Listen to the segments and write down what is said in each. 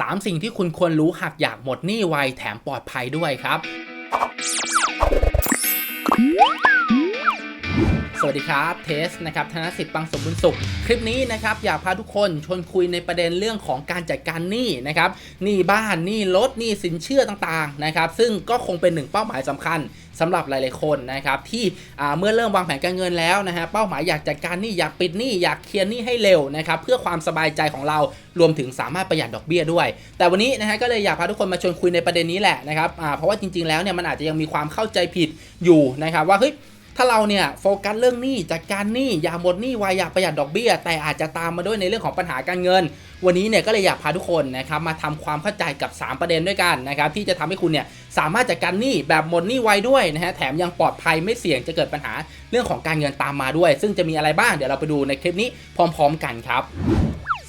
3 สิ่งที่คุณควรรู้หากอยากหมดหนี้ไวแถมปลอดภัยด้วยครับ สวัสดีครับเทสนะครับธนสิทธิ์ปังสมบุญสุข คลิปนี้นะครับอยากพาทุกคนชวนคุยในประเด็นเรื่องของการจัดการหนี้นะครับหนี้บ้านหนี้รถหนี้สินเชื่อต่างๆนะครับซึ่งก็คงเป็นหนึ่งเป้าหมายสำคัญสำหรับหลายๆคนนะครับที่เมื่อเริ่มวางแผนการเงินแล้วนะฮะเป้าหมายอยากจัดการหนี้อยากปิดหนี้อยากเคลียร์หนี้ให้เร็วนะครับเพื่อความสบายใจของเรารวมถึงสามารถประหยัดดอกเบี้ยด้วย แต่วันนี้นะฮะก็เลยอยากพาทุกคนมาชวนคุยในประเด็นนี้แหละนะครับเพราะว่าจริงๆแล้วเนี่ยมันอาจจะยังมีความเข้าใจผิดอยู่นะครับว่าเฮ้ย ถ้าเราเนี่ยโฟกัสเรื่องหนี้จัดการหนี้อย่าหมดหนี้ไวอย่าประหยัดดอกเบี้ย แต่อาจจะตามมาด้วยในเรื่องของปัญหาการเงิน วันนี้เนี่ยก็เลยอยากพาทุกคนนะครับมาทำความเข้าใจกับ 3 ประเด็นด้วยกันนะครับที่จะทำให้คุณเนี่ยสามารถจัดการหนี้แบบหมดหนี้ไวด้วยนะฮะแถมยังปลอดภัยไม่เสี่ยงจะเกิดปัญหาเรื่องของการเงินตามมาด้วย ซึ่งจะมีอะไรบ้างเดี๋ยวเราไปดูในคลิปนี้พร้อม ๆ กันครับ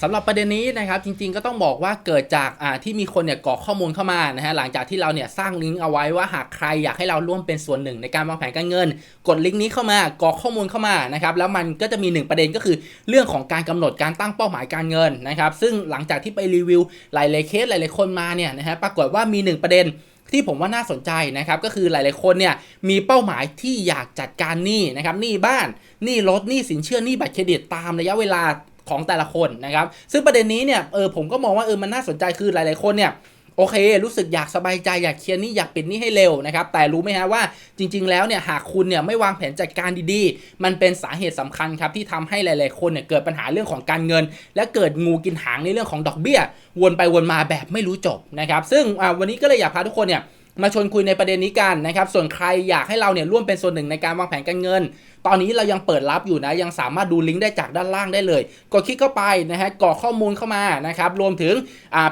สำหรับประเด็นนี้นะครับจริงๆก็ต้องบอกว่าเกิดจากที่มีคนเนี่ยกรอกข้อมูลเข้ามานะฮะหลังจากที่เราเนี่ยสร้างลิงก์เอาไว้ว่าหากใครอยากให้เราร่วมเป็นส่วนหนึ่งในการวางแผนการเงิน กดลิงก์นี้เข้ามากรอกข้อมูลเข้ามานะครับแล้วมันก็จะมีหนึ่งประเด็นก็คือเรื่องของการกำหนดการตั้งเป้าหมายการเงินนะครับซึ่งหลังจากที่ไปรีวิวหลายๆเคสหลายๆคนมาเนี่ยนะฮะปรากฏว่ามีหนึ่งประเด็นที่ผมว่าน่าสนใจนะครับก็คือหลาย ๆ คนเนี่ยมีเป้าหมายที่อยากจัดการหนี้นะครับหนี้บ้านหนี้รถหนี้สินเชื่อหนี้บัตรเครดิตตามระยะเวลา ของแต่ละคนนะครับ ซึ่งประเด็นนี้เนี่ยเออผมก็มองว่าเออมันน่าสนใจคือหลาย ๆ คนเนี่ยโอเค รู้สึกอยากสบายใจอยากเคลียร์นี้อยากปิดนี้ให้เร็วนะครับ แต่รู้ไหมฮะว่าจริง ๆ แล้วเนี่ยหากคุณเนี่ยไม่วางแผนจัดการดีๆ มันเป็นสาเหตุสำคัญครับที่ทำให้หลาย ๆ คนเนี่ยเกิดปัญหาเรื่องของการเงิน และเกิดงูกินหางในเรื่องของดอกเบี้ย วนไปวนมาแบบไม่รู้จบนะครับ ซึ่งวันนี้ก็เลยอยากพาทุกคนเนี่ยมาชวนคุยในประเด็นนี้กันนะครับ ส่วนใครอยากให้เราเนี่ยร่วมเป็นส่วนหนึ่งในการวางแผนการเงิน ตอนนี้เรายังเปิดรับอยู่นะ ยังสามารถดูลิงก์ได้จากด้านล่างได้เลย กดคลิกเข้าไปนะฮะกรอกข้อมูลเข้ามานะครับรวมถึง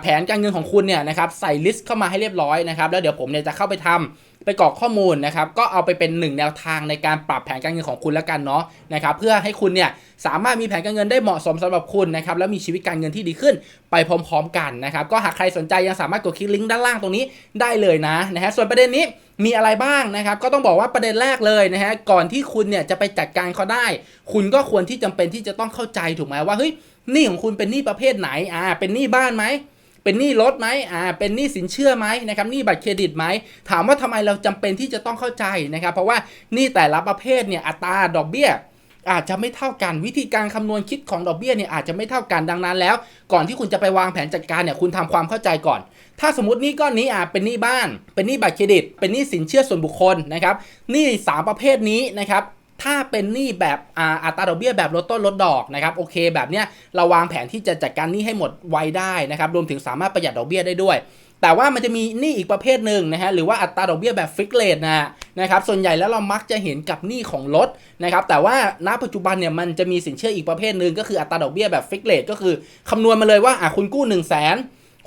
แผนการเงินของคุณเนี่ยนะครับใส่ลิสต์เข้ามาให้เรียบร้อยนะครับแล้วเดี๋ยวผมเนี่ยจะเข้าไปทำ ไปกรอกข้อมูลนะครับก็เอาไปเป็นหนึ่งแนวทางในการปรับแผนการเงินของคุณแล้วกันเนาะนะครับเพื่อให้คุณเนี่ยสามารถมีแผนการเงินได้เหมาะสมสำหรับคุณนะครับแล้วมีชีวิตการเงินที่ดีขึ้นไปพร้อม ๆ กันนะครับก็หากใครสนใจยังสามารถกดคลิกลิงก์ด้านล่างตรงนี้ได้เลยนะนะฮะส่วนประเด็นนี้มีอะไรบ้างนะครับ ก็ต้องบอกว่าประเด็นแรกเลยนะฮะก่อนที่คุณเนี่ยจะไปจัดการเขาได้ คุณก็ควรที่จำเป็นที่จะต้องเข้าใจถูกไหมว่าเฮ้ยหนี้ของคุณเป็นหนี้ประเภทไหนอ่าเป็นหนี้บ้านไหม เป็นหนี้รถไหมอ่าเป็นหนี้สินเชื่อไหมนะครับหนี้บัตรเครดิตไหมถามว่าทำไมเราจำเป็นที่จะต้องเข้าใจนะครับ เพราะว่าหนี้แต่ละประเภทเนี่ยอัตราดอกเบี้ยอาจจะไม่เท่ากันวิธีการคำนวณคิดของดอกเบี้ยเนี่ยอาจจะไม่เท่ากันดังนั้นแล้ว ก่อนที่คุณจะไปวางแผนจัดการเนี่ยคุณทำความเข้าใจก่อน ถ้าสมมติหนี้ก้อนนี้อะเป็นหนี้บ้าน เป็นหนี้บัตรเครดิต เป็นหนี้สินเชื่อส่วนบุคคลนะครับหนี้สามประเภทนี้นะครับ ถ้าเป็นหนี้แบบอ,อัตราดอกเบี้ยแบบลดต้นลดดอกนะครับโอเคแบบเนี้ยเราวางแผนที่จะจัดการหนี้ให้หมดไวได้นะครับรวมถึงสามารถประหยัดดอกเบี้ยได้ด้วย แต่ว่ามันจะมีหนี้อีกประเภทหนึ่งนะฮะหรือว่าอัตราดอกเบี้ยแบบฟิกเลทนะนะครับส่วนใหญ่แล้วเรามักจะเห็นกับหนี้ของรถนะครับแต่ว่าณปัจจุบันเนี่ยมันจะมีสินเชื่ออีกประเภทหนึ่งก็คืออัตราดอกเบี้ยแบบฟิกเลทก็คือคำนวณมาเลยว่าอะคุณกู้ 1 0 0 0 0แสน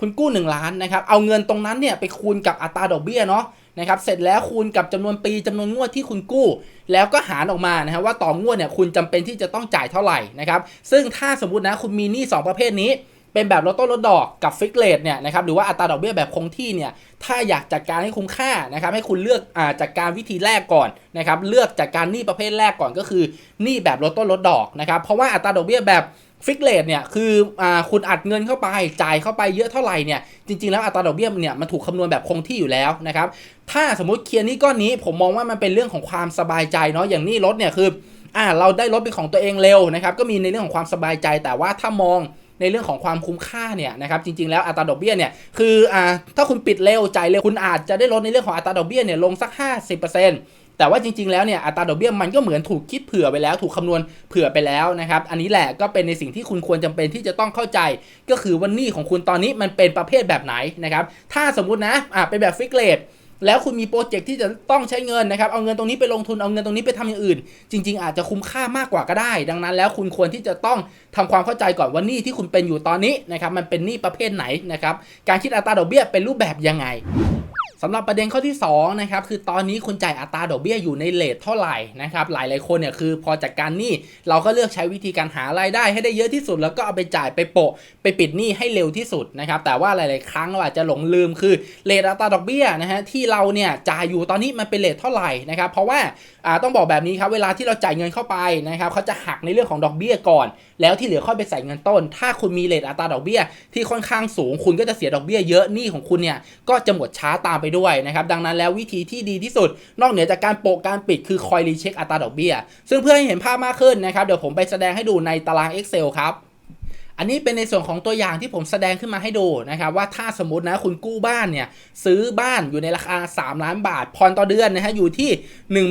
คุณกู้ 1 ล้านนะครับเอาเงินตรงนั้นเนี่ยไปคูณกับอัตราดอกเบี้ยเนาะนะครับเสร็จแล้วคูณกับจำนวนปีจำนวนงวดที่คุณกู้ แล้วก็หารออกมานะฮะว่าต่องวดเนี่ยคุณจำเป็นที่จะต้องจ่ายเท่าไหร่นะครับซึ่งถ้าสมมตินะคุณมีหนี้2ประเภทนี้เป็นแบบลดต้นลดดอกกับฟิกเลทเนี่ยนะครับหรือว่าอัตราดอกเบี้ยแบบคงที่เนี่ยถ้าอยากจัดการให้คุ้มค่านะครับให้คุณเลือกอ่าจัดการวิธีแรกก่อนนะครับเลือกจัดการหนี้ประเภทแรกก่อนก็คือหนี้แบบลดต้นลดดอกนะครับเพราะว่าอัตราดอกเบี้ยแบบ ฟิกเลทเนี่ยคืออ่าคุณอัดเงินเข้าไปจ่ายเข้าไปเยอะเท่าไหร่เนี่ยจริง ๆ แล้วอัตราดอกเบี้ยเนี่ยมันถูกคำนวณแบบคงที่อยู่แล้วนะครับถ้าสมมติเคลียร์นี้ก้อนนี้ผมมองว่ามันเป็นเรื่องของความสบายใจเนาะอย่างนี้รถเนี่ยคืออ่าเราได้รถเป็นของตัวเองเร็วนะครับก็มีในเรื่องของความสบายใจ แต่ว่าถ้ามองในเรื่องของความคุ้มค่าเนี่ยนะครับจริงๆแล้วอัตราดอกเบี้ยเนี่ยคืออ่าถ้าคุณปิดเร็วจ่ายเร็วคุณอาจจะได้ลดในเรื่องของอัตราดอกเบี้ยเนี่ยลงสัก 50% แต่ว่าจริงๆแล้วเนี่ยอัตราดอกเบี้ยมันก็เหมือนถูกคิดเผื่อไปแล้ว ถูกคำนวณเผื่อไปแล้วนะครับอันนี้แหละก็เป็นในสิ่งที่คุณควรจำเป็นที่จะต้องเข้าใจ ก็คือว่านี้ของคุณตอนนี้มันเป็นประเภทแบบไหนนะครับถ้าสมมุตินะอ่าเป็นแบบฟิกเลทแล้วคุณมีโปรเจกต์ที่จะต้องใช้เงินนะครับ เอาเงินตรงนี้ไปลงทุน เอาเงินตรงนี้ไปทำอย่างอื่น จริง ๆ อาจจะคุ้มค่ามากกว่าก็ได้ ดังนั้นแล้วคุณควรที่จะต้องทำความเข้าใจก่อนว่านี้ที่คุณเป็นอยู่ตอนนี้นะครับ มันเป็นหนี้ประเภทไหนนะครับ การคิดอัตราดอกเบี้ยเป็นรูปแบบยังไง สำหรับประเด็นข้อที่2นะครับคือตอนนี้คุณจ่ายอัตราดอกเบี้ยอยู่ในเลทเท่าไหร่นะครับหลายหลายคนเนี่ยคือพอจัดการหนี้เราก็เลือกใช้วิธีการหารายได้ให้ได้เยอะที่สุด แล้วก็เอาไปจ่ายไปโปะ ไปปิดหนี้ให้เร็วที่สุดนะครับแต่ว่าหลาย ๆ ครั้งเราอาจจะหลงลืมคือเลทอัตราดอกเบี้ยนะฮะที่เราเนี่ยจ่ายอยู่ตอนนี้มันเป็นเลทเท่าไหร่นะครับเพราะว่าต้องบอกแบบนี้ครับเวลาที่เราจ่ายเงินเข้าไปนะครับเขาจะหักในเรื่องของดอกเบี้ยก่อน แล้วที่เหลือค่อยไปใส่เงินต้น ถ้าคุณมีเลทอัตราดอกเบี้ย ที่ค่อนข้างสูง คุณก็จะเสียดอกเบี้ยเยอะหนี้ของคุณเนี่ยก็จะหมดช้าตามไปด้วยนะครับดังนั้นแล้ววิธีที่ดีที่สุด นอกเหนือจากการโปะการปิดคือคอยรีเช็คอัตราดอกเบี้ย ซึ่งเพื่อให้เห็นภาพมากขึ้นนะครับเดี๋ยวผมไปแสดงให้ดูในตาราง Excel ครับ อันนี้เป็นในส่วนของตัวอย่างที่ผมแสดงขึ้นมาให้ดูนะครับว่าถ้าสมมตินะคุณกู้บ้านเนี่ยซื้อบ้านอยู่ในราคา 3 ล้านบาทผ่อนต่อเดือนนะฮะอยู่ที่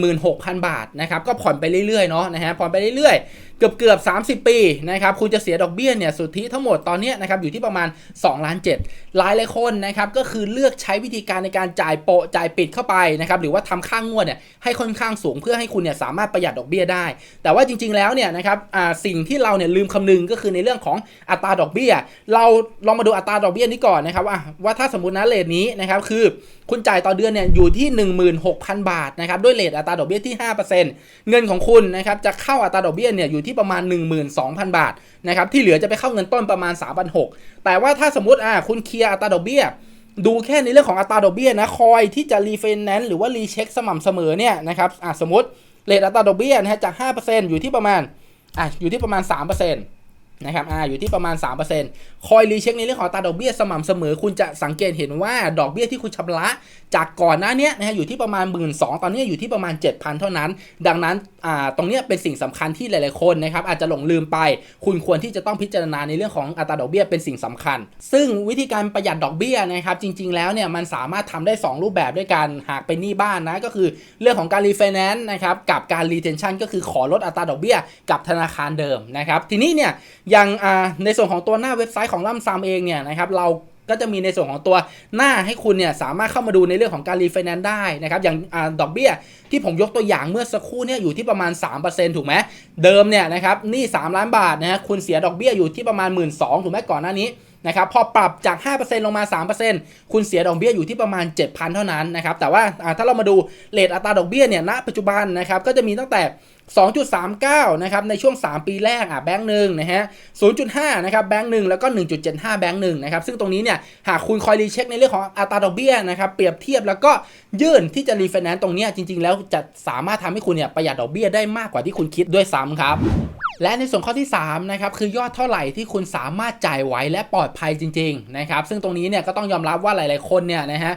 16,000 บาทนะครับก็ผ่อนไปเรื่อยๆเนาะนะฮะผ่อนไปเรื่อยๆ เกือบเกือบ 30 ปีนะครับคุณจะเสียดอกเบี้ยเนี่ยสุทธิทั้งหมดตอนนี้นะครับอยู่ที่ประมาณ2ล้าน7หลายหลายคนนะครับก็คือเลือกใช้วิธีการในการจ่ายโปะจ่ายปิดเข้าไปนะครับหรือว่าทำค่างงวดเนี่ยให้ค่อนข้างสูงเพื่อให้คุณเนี่ยสามารถประหยัดดอกเบี้ยได้ แต่ว่าจริง ๆแล้วเนี่ยนะครับสิ่งที่เราเนี่ยลืมคำนึงก็คือในเรื่องของอัตราดอกเบี้ย เราลองมาดูอัตราดอกเบี้ยนี้ก่อนนะครับว่าว่าถ้าสมมตินะเลทนี้นะครับคือคุณจ่ายต่อเดือนเนี่ยอยู่ที่ 16,000 บาทนะครับด้วยเลทอัตราดอกเบี้ยที่5%เงินของคุณนะครับจะเข้าอัตราดอกเบี้ยเนี่ยอยู่ที่ประมาณ 12,000 บาทนะครับที่เหลือจะไปเข้าเงินต้นประมาณ 3,600 แต่ว่าถ้าสมมติอ่าคุณเคลียร์อัตราดอกเบี้ยดูแค่ในเรื่องของอัตราดอกเบี้ยนะคอยที่จะรีเฟนแนนซ์หรือว่ารีเช็คสม่ำเสมอเนี่ยนะครับอะสมมติเลทอัตราดอกเบี้ยนะฮะจาก 5%อยู่ที่ประมาณอะอยู่ที่ประมาณ 3% นะครับอ่าอยู่ที่ประมาณ 3%คอยรีเช็คในเรื่องของอัตาดอกเบี้ยสม่ำเสมอ คุณจะสังเกตเห็นว่าดอกเบี้ยที่คุณชำระ จากก่อนหน้าเนี้ยนะฮะอยู่ที่ประมาณ 1 2ื่นตอนนี้อยู่ที่ประมาณ 7,000 เท่านั้น ดังนั้นอ่าตรงเนี้ยเป็นสิ่งสำคัญที่หลาย ๆ คนนะครับอาจจะหลงลืมไป คุณควรที่จะต้องพิจารณาในเรื่องของอัตราดอกเบี้ยเป็นสิ่งสำคัญ ซึ่งวิธีการประหยัดดอกเบี้ยนะครับจริง ๆ แล้วเนี่ยมันสามารถทำได้ 2 รูปแบบด้วยกันหากเป็นหนี้บ้านนะก็คือเรื่องของการรีไฟแนนซ์นะครับกับการรีเทนชันก็คือขอลดอัตราดอกเบี้ยกับธนาคารเดิมนะครับทีนี้เนี่ยยังอ่าในส่วนของตัวหน้าเว็บไซต์ของล่ำซามเองเนี่ยนะครับเราก็จะมีในส่วนของตัวหน้าให้คุณเนี่ยสามารถเข้ามาดูในเรื่องของการรีไฟแนนซ์ได้นะครับอย่างอดอกเบี้ยที่ผมยกตัวอย่างเมื่อสักครู่เนี่ยอยู่ที่ประมาณ 3%ถูกไหมเดิมเนี่ยนะครับนี่ 3 ล้านบาทนะฮะคุณเสียดอกเบี้ยอยู่ที่ประมาณ 1 2ื่นถูกไหมก่อนหน้านี้ นะครับพอปรับจาก 5%ลงมา 3%คุณเสียดอกเบี้ยอยู่ที่ประมาณ 7,000 เท่านั้นนะครับแต่ว่าถ้าเรามาดูเลทอัตราดอกเบี้ยเนี่ยณปัจจุบันนะครับก็จะมีตั้งแต่ 2.39 นะครับในช่วง 3 ปีแรกอะแบงค์หนึ่งนะฮะ 0.5 นะครับแบงค์หนึ่งแล้วก็ 1.75 แบงค์หนึ่งนะครับซึ่งตรงนี้เนี่ยหากคุณคอยรีเช็คในเรื่องของอัตราดอกเบี้ยนะครับเปรียบเทียบแล้วก็ยื่นที่จะรีไฟแนนซ์ตรงนี้จริง ๆ แล้วจะสามารถทำให้คุณเนี่ยประหยัดดอกเบี้ยได้มากกว่าที่คุณคิดด้วยซ้ำครับ และในส่วนข้อที่3นะครับคือยอดเท่าไหร่ที่คุณสามารถจ่ายไหวและปลอดภัยจริงๆนะครับซึ่งตรงนี้เนี่ยก็ต้องยอมรับว่าหลายๆคนเนี่ยนะฮะ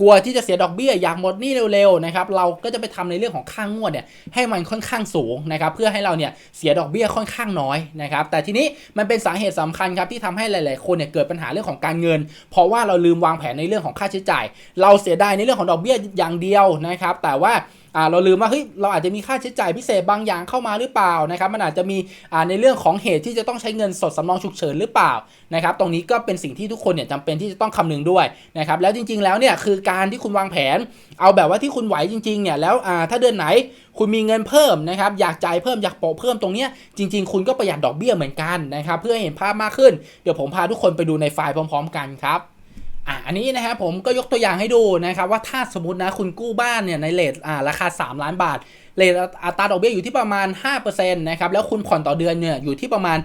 กลัวที่จะเสียดอกเบี้ยอยากหมดหนี้เร็วๆนะครับเราก็จะไปทำในเรื่องของค่างงวดเนี่ยให้มันค่อนข้างสูงนะครับเพื่อให้เราเนี่ยเสียดอกเบี้ยค่อนข้างน้อยนะครับแต่ทีนี้มันเป็นสาเหตุสำคัญครับที่ทำให้หลายๆคนเนี่ยเกิดปัญหาเรื่องของการเงิน เพราะว่าเราลืมวางแผนในเรื่องของค่าใช้จ่าย เราเสียดายในเรื่องของดอกเบี้ยอย่างเดียวนะครับแต่ว่าอ่าเราลืมว่าเฮ้ยเราอาจจะมีค่าใช้จ่ายพิเศษบางอย่างเข้ามาหรือเปล่านะครับมันอาจจะมีอ่าในเรื่องของเหตุที่จะต้องใช้เงินสดสำรองฉุกเฉินหรือเปล่านะครับตรงนี้ก็เป็นสิ่งที่ทุกคนเนี่ยจำเป็นที่จะต้องคำนึงด้วยนะครับแล้วจริง ๆ แล้วเนี่ยคือการที่คุณวางแผน เอาแบบว่าที่คุณไหวจริงๆเนี่ยแล้วอ่าถ้าเดือนไหนคุณมีเงินเพิ่มนะครับอยากจ่ายเพิ่มอยากโปะเพิ่มตรงเนี้ยจริง ๆ คุณก็ประหยัดดอกเบี้ยเหมือนกันนะครับเพื่อให้เห็นภาพมากขึ้น เดี๋ยวผมพาทุกคนไปดูในไฟล์พร้อม ๆ กันครับ อะอันนี้นะครับผมก็ยกตัวอย่างให้ดูนะครับว่าถ้าสมมตินะคุณกู้บ้านเนี่ยในเลทอ่าราคา 3 ล้านบาทเลทอัตราดอกเบี้ยอยู่ที่ประมาณ5%นะครับแล้วคุณผ่อนต่อเดือนเนี่ยอยู่ที่ประมาณ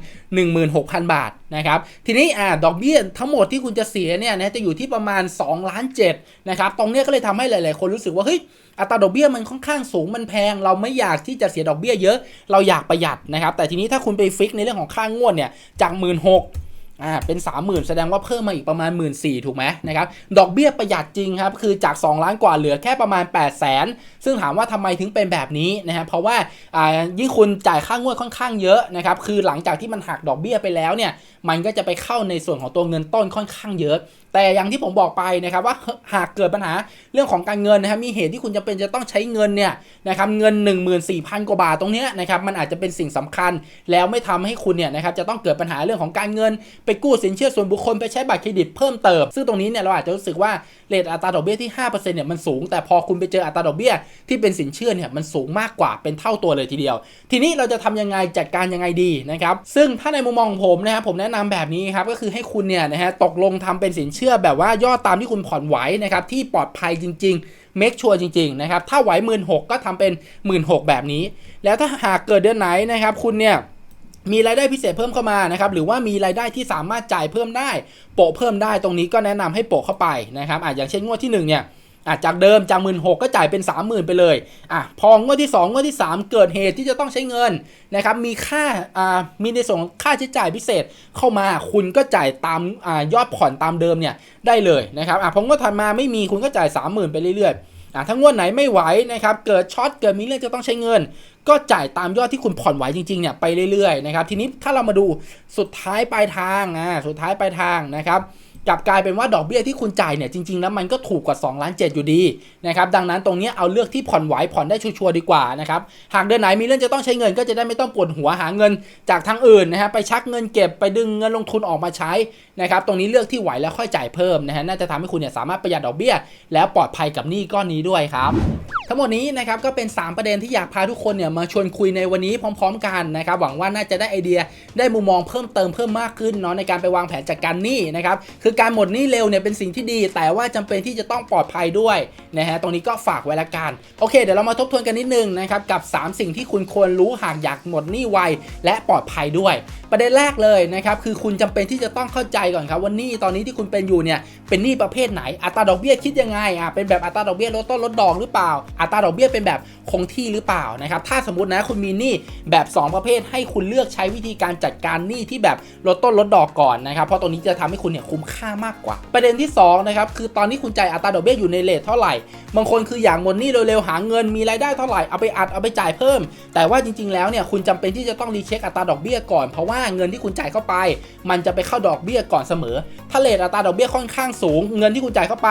16,000 บาทนะครับทีนี้อ่าดอกเบี้ยทั้งหมดที่คุณจะเสียเนี่ยนะจะอยู่ที่ประมาณ2ล้าน7นะครับตรงเนี้ยก็เลยทำให้หลาย ๆ คนรู้สึกว่าเฮ้ยอัตราดอกเบี้ยมันค่อนข้างสูงมันแพง เราไม่อยากที่จะเสียดอกเบี้ยเยอะ เราอยากประหยัดนะครับแต่ทีนี้ถ้าคุณไปฟิกในเรื่องของค่างวดเนี่ยจาก 1 6 0 0 อ่าเป็น 30,000 แสดงว่าเพิ่มมาอีกประมาณ 1 4ื่นถูกไหมนะครับดอกเบี้ยประหยัดจริงครับ คือจาก 2 ล้านกว่าเหลือแค่ประมาณ 8 0 0แสนซึ่งถามว่าทำไมถึงเป็นแบบนี้นะฮะเพราะว่าอ่ายิ่งคุณจ่ายค่างวดค่อนข้างเยอะนะครับคือหลังจากที่มันหักดอกเบี้ยไปแล้วเนี่ยมันก็จะไปเข้าในส่วนของตัวเงินต้นค่อนข้างเยอะ แต่อย่างที่ผมบอกไปนะครับว่าหากเกิดปัญหาเรื่องของการเงินนะครับมีเหตุที่คุณจะเป็นจะต้องใช้เงินเนี่ยนะครับเงิน 14,000 กว่าบาทตรงเนี้ยนะครับมันอาจจะเป็นสิ่งสำคัญ แล้วไม่ทำให้คุณเนี่ยนะครับจะต้องเกิดปัญหาเรื่องของการเงินไปกู้สินเชื่อส่วนบุคคลไปใช้บัตรเครดิตเพิ่มเติม ซึ่งตรงนี้เนี่ยเราอาจจะรู้สึกว่าเรทอัตราดอกเบี้ยที่5%เนี่ยมันสูง แต่พอคุณไปเจออัตราดอกเบี้ยที่เป็นสินเชื่อเนี่ยมันสูงมากกว่าเป็นเท่าตัวเลยทีเดียว ทีนี้เราจะทำยังไงจัดการยังไงดีนะครับซึ่งถ้าในมุมมองผมนะครับผมแนะนำแบบนี้ครับก็คือให้คุณเนี่ยนะฮะตกลงทำเป็นสินเชื่อแบบว่ายอดตามที่คุณผ่อนไหวนะครับที่ปลอดภัยจริง ๆเมคชัวร์จริงๆนะครับ ถ้าไหวหมื่นหก็ทำเป็นหมื่นหแบบนี้ แล้วถ้าหากเกิดเดือนไหนนะครับ คุณเนี่ย มีรายได้พิเศษเพิ่มเข้ามานะครับหรือว่ามีรายได้ที่สามารถจ่ายเพิ่มได้ โปะเพิ่มได้ตรงนี้ก็แนะนำให้โปะเข้าไปนะครับอะอย่างเช่นงวดที่1เนี่ยอะจากเดิมจากหมื่นหก็จ่ายเป็น 30,000 ไปเลยอะพองวดที่ 2 งวดที่ 3 เกิดเหตุที่จะต้องใช้เงินนะครับมีค่าอ่ามีในส่วนของค่าใช้จ่ายพิเศษเข้ามาคุณก็จ่ายตามอ่ายอดผ่อนตามเดิมเนี่ยได้เลยนะครับอะพองวดถัดมาไม่มีคุณก็จ่าย 30,000 ไปเรื่อยๆ ถ้างวดไหนไม่ไหวนะครับเกิดช็อตเกิดมีเรื่องจะต้องใช้เงิน ก็จ่ายตามยอดที่คุณผ่อนไหวจริงๆเนี่ยไปเรื่อยๆนะครับทีนี้ถ้าเรามาดูสุดท้ายปลายทางอ่าสุดท้ายปลายทางนะครับ กลับกลายเป็นว่าดอกเบี้ยที่คุณจ่ายเนี่ยจริงๆแล้วมันก็ถูกกว่า2ล้าน7อยู่ดีนะครับดังนั้นตรงนี้เอาเลือกที่ผ่อนไหวผ่อนได้ชัวร์ดีกว่านะครับหากเดือนไหนมีเรื่องจะต้องใช้เงินก็จะได้ไม่ต้องปวดหัวหาเงินจากทางอื่นนะฮะไปชักเงินเก็บไปดึงเงินลงทุนออกมาใช้นะครับตรงนี้เลือกที่ไหวแล้วค่อยจ่ายเพิ่มนะฮะน่าจะทำให้คุณเนี่ยสามารถประหยัดดอกเบี้ย แล้วปลอดภัยกับหนี้ก้อนนี้ด้วยครับ ทั้งหมดนี้นะครับก็เป็น 3 ประเด็นที่อยากพาทุกคนเนี่ยมาชวนคุยในวันนี้พร้อม ๆ กันนะครับหวังว่าน่าจะได้ไอเดียได้มุมมองเพิ่มเติมเพิ่มมากขึ้นเนาะในการไปวางแผนจัดการหนี้นะครับคือการหมดหนี้เร็วเนี่ยเป็นสิ่งที่ดี แต่ว่าจำเป็นที่จะต้องปลอดภัยด้วยนะฮะตรงนี้ก็ฝากไว้ละกันโอเค เดี๋ยวเรามาทบทวนกันนิดนึงนะครับกับ 3 สิ่งที่คุณควรรู้หากอยากหมดหนี้ไวและปลอดภัยด้วย ประเด็นแรกเลยนะครับคือคุณจำเป็นที่จะต้องเข้าใจก่อนครับว่าหนี้ตอนนี้ที่คุณเป็นอยู่เนี่ยเป็นหนี้ประเภทไหนอัตราดอกเบี้ยคิดยังไงอะเป็นแบบอัตราดอกเบี้ยลดต้นลดดอกหรือเปล่าอัตราดอกเบี้ยเป็นแบบคงที่หรือเปล่านะครับ ถ้าสมมตินะคุณมีหนี้แบบ 2 ประเภทให้คุณเลือกใช้วิธีการจัดการหนี้ที่แบบลดต้นลดดอกก่อนนะครับ เพราะตรงนี้จะทำให้คุณเนี่ยคุ้มค่ามากกว่า ประเด็นที่2นะครับคือตอนนี้คุณจ่ายอัตราดอกเบี้ยอยู่ในเลทเท่าไหร่ บางคนคืออยากหมดหนี้เร็วๆหาเงินมีรายได้เท่าไหร่เอาไปอัดเอาไปจ่ายเพิ่ม แต่ว่าจริงๆแล้วเนี่ยคุณจำเป็นที่จะต้องรีเช็คอัตราดอกเบี้ยก่อนเพราะว่าเงินที่คุณจ่ายเข้าไป มันจะไปเข้าดอกเบี้ยก่อนเสมอ ถ้าเลทอัตราดอกเบี้ยค่อนข้างสูง เงินที่คุณจ่ายเข้าไป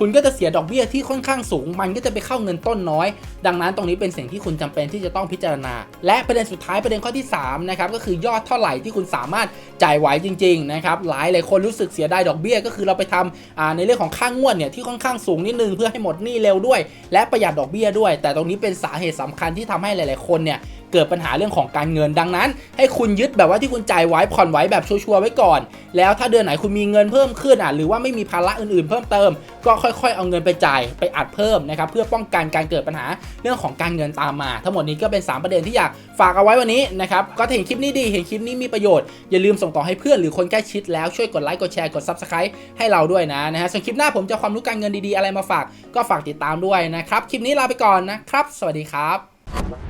คุณก็จะเสียดอกเบี้ยที่ค่อนข้างสูง มันก็จะไปเข้าเงินต้นน้อย ดังนั้นตรงนี้เป็นสิ่งที่คุณจำเป็นที่จะต้องพิจารณา และประเด็นสุดท้ายประเด็นข้อที่3นะครับก็คือยอดเท่าไหร่ที่คุณสามารถจ่ายไหวจริงๆนะครับหลายหลายคนรู้สึกเสียดายดอกเบี้ย ก็คือเราไปทำอ่าในเรื่องของค่างวดเนี่ยที่ค่อนข้างสูงนิดนึงเพื่อให้หมดหนี้เร็วด้วย และประหยัดดอกเบี้ยด้วย แต่ตรงนี้เป็นสาเหตุสำคัญที่ทำให้หลาย ๆคนเนี่ย เกิดปัญหาเรื่องของการเงินดังนั้น ให้คุณยึดแบบว่าที่คุณจ่ายไว้ผ่อนไว้แบบชัวร์ไว้ก่อน แล้วถ้าเดือนไหนคุณมีเงินเพิ่มขึ้นอะหรือว่าไม่มีภาระอื่นๆ เพิ่มเติม ก็ค่อยๆ เอาเงินไปจ่ายไปอัดเพิ่มนะครับเพื่อป้องกันการเกิดปัญหาเรื่องของการเงินตามมา ทั้งหมดนี้ก็เป็น 3 ประเด็นที่อยากฝากเอาไว้วันนี้นะครับก็ถ้าเห็นคลิปนี้ดีเห็นคลิปนี้มีประโยชน์อย่าลืมส่งต่อให้เพื่อนหรือคนใกล้ชิดแล้วช่วยกดไลค์กดแชร์กด subscribe ให้เราด้วยนะนะฮะส่วนคลิปหน้าผมจะความรู้การเงินดีๆอะไรมาฝาก ก็ฝากติดตามด้วยนะครับคลิปนี้ลาไปก่อนนะครับ สวัสดีครับ